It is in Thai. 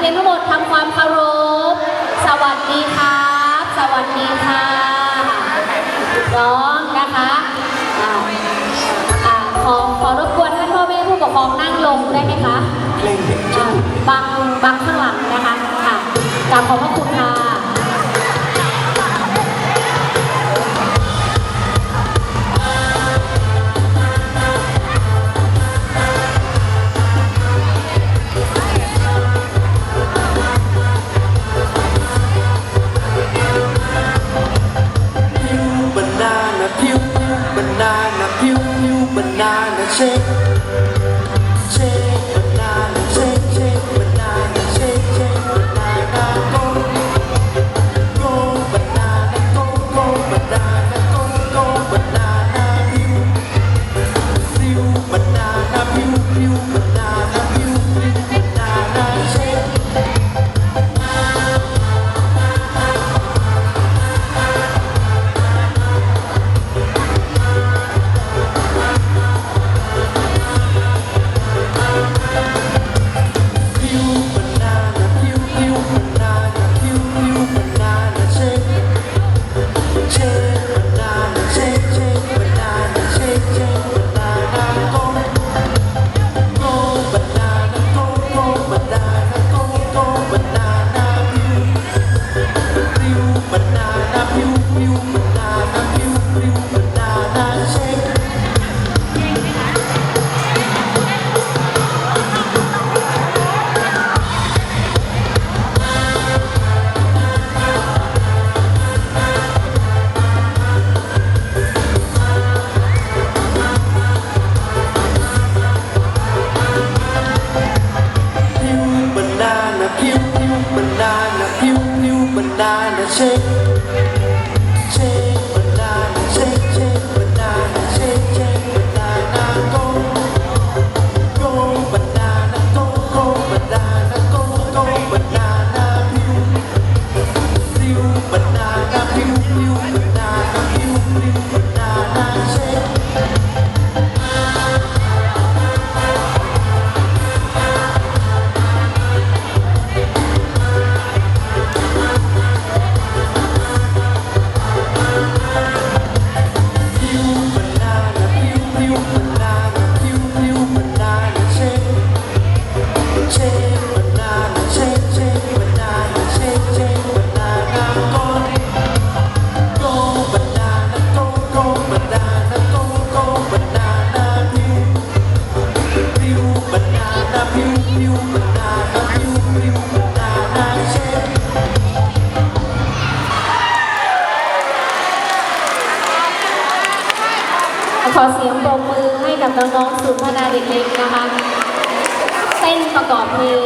เรียนทั้งหมดทำความเคารพ สวัสดีครับ สวัสดีค่ะน้องนะคะขอขอรบกวนท่านพ่อแม่ผู้ปกครองนั่งลงได้ไหมคะอ่าบังบังข้างหลังนะคะค่ะกราบขอบพระคุณค่ะ banana shake shake banana shake shake banana shake shake banana go go banana go go banana go go banana pew pew banana pew pew banana nine to six. ขอเสียงปรบมือให้กับน้องๆศูนพนาเด็กๆนะคะ เส้นประกอบเพลง